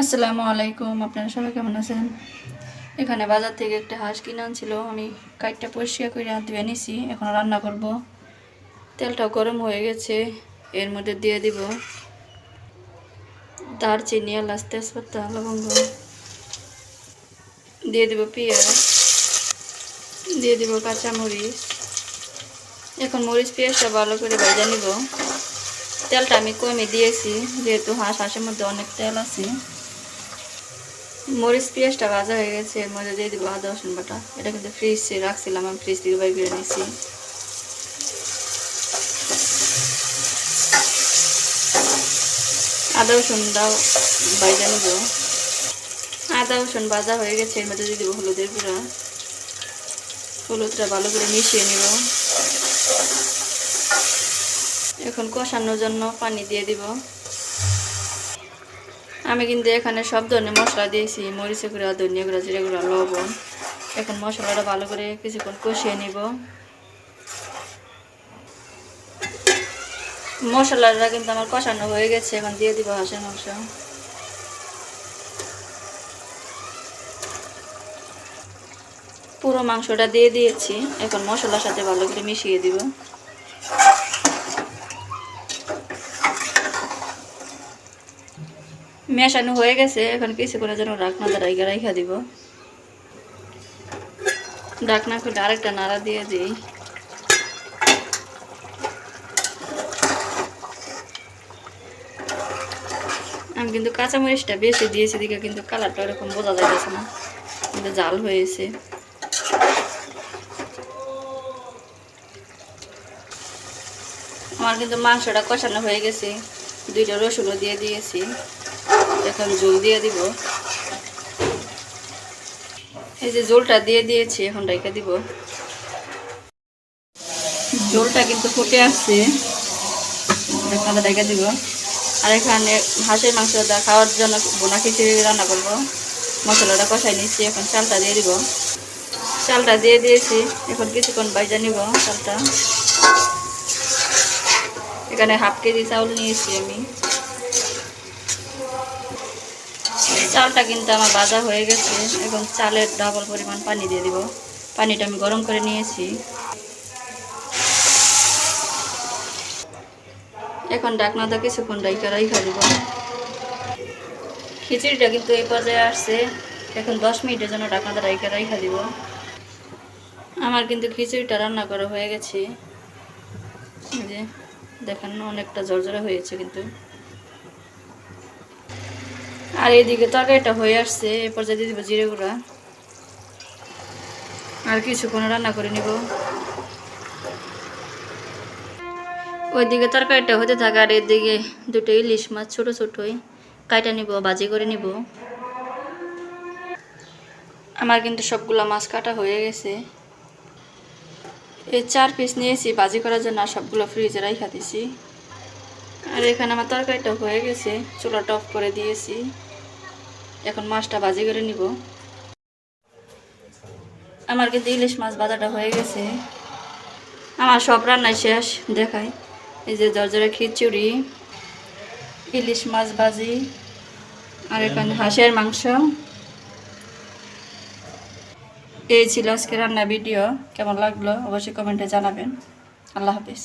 আসসালামু আলাইকুম, আপনারা সবাই কেমন আছেন? এখানে বাজার থেকে একটা হাঁস কিনে আনছিল। আমি কাইটটা পরিষ্কার করে ধুয়ে নিছি, এখন রান্না করব। তেলটা গরম হয়ে গেছে, এর মধ্যে দিয়ে দিব দারচিনি, এলাচ, তেজপাতা, লবঙ্গ। দিয়ে দিব পেঁয়াজ, দিয়ে দিব কাঁচামরিচ। এখন মরিচ, পেঁয়াজটা ভালো করে ভেজে নিব। তেলটা আমি কমে দিয়েছি, যেহেতু হাঁস হাঁসের মধ্যে অনেক তেল আছে। মরিচ পেঁয়াজটা ভাজা হয়ে গেছে এর মধ্যে দিয়ে দিব আদা, রসুন বাটা। এটা কিন্তু ফ্রিজে রাখছিলাম আমি, ফ্রিজ থেকে বাইর করে নিয়েছি। আদা রসুনটাও বাইজা নিব। আদা, রসুন ভাজা হয়ে গেছে, এর মধ্যে দিয়ে দিব হলুদের গুঁড়া। হলুদটা ভালো করে মিশিয়ে নিব। এখন কষানোর জন্য পানি দিয়ে দিব। আমি কিন্তু এখানে সব ধরনের মশলা দিয়েছি মরিচে গুঁড়া, ধনিয়া গুঁড়া, জিরে গুঁড়া, লবণ। এখন মশলাটা ভালো করে কিছুক্ষণ কষিয়ে নিব। মশলাটা কিন্তু আমার কষানো হয়ে গেছে, এখন দিয়ে দিব হাঁসের মাংস। পুরো মাংসটা দিয়ে দিয়েছি, এখন মশলার সাথে ভালো করে মিশিয়ে দিব। মেশানো হয়ে গেছে, এখন কিছু করে যেন ডাকনা দাঁড়াই রাইখা দিব। ডাকনা খুলে আরেকটা নাড়া দিয়ে দিই। আমি কিন্তু কাঁচামরিচটা বেশি দিয়েছি দিকে কিন্তু কালারটা ওরকম বোঝা যাইতেছে না। কিন্তু জাল হয়েছে। আমার কিন্তু মাংসটা কষানো হয়ে গেছে। দুইটা রসুনও দিয়ে দিয়েছি। এখন জল দিয়ে দিব। এই যে জলটা দিয়ে দিয়েছি, এখন রেখে দিব। জলটা কিন্তু ফুটে আসছে। দিব। আর এখানে হাঁসের মাংসটা খাওয়ার জন্য বোনা খিচুড়ি রান্না করব। মশলাটা কষাই নিচ্ছি, এখন চালটা দিয়ে দিব। চালটা দিয়ে দিয়েছি, এখন কিছুক্ষণ বাইজা নিব চালটা। এখানে হাফ কেজি চাউল নিয়েছি আমি। চালটা কিন্তু আমার ভাজা হয়ে গেছে। এখন চালের ডাবল পরিমাণ পানি দিয়ে দিব। পানিটা আমি গরম করে নিয়েছি। এখন ডাকনাটা কিছুক্ষণ রাইখা রাইখা দিব। খিচুড়িটা কিন্তু এই পর্যায়ে আসছে। এখন দশ মিনিটের জন্য ডাকনাটা রাইখা রাইখা দিব। আমার কিন্তু খিচুড়িটা রান্না করা হয়ে গেছে। যে দেখেন, অনেকটা জর্জরা হয়েছে কিন্তু। আর এইদিকে তরকারিটা হয়ে আসছে, এ পর্যায়ে দিয়ে দিব জিরে গুঁড়া। আর কিছুক্ষণ রান্না করে নিব। ওইদিকে তরকারিটা হতে থাকে আর এদিকে দুটো ইলিশ মাছ ছোটো ছোটোই কাইটা নিব বাজি করে নিব। আমার কিন্তু সবগুলো মাছ কাটা হয়ে গেছে। এই চার পিস নিয়েছি বাজি করার জন্য আর সবগুলো ফ্রিজে রাইখা দিছি। আর এখানে আমার তরকারিটা হয়ে গেছে, চুলাটা অফ করে দিয়েছি। এখন মাছটা বাজি করে নিব। আমার কিন্তু ইলিশ মাছ বাজাটা হয়ে গেছে। আমার সব রান্নাই শেষ দেখাই। এই যে জর্জরা খিচুড়ি ইলিশ মাছ ভাজি আর এখানে হাঁসের মাংস। এই ছিল আজকে রান্না ভিডিও। কেমন লাগল? অবশ্যই কমেন্টে জানাবেন। আল্লাহ হাফিজ।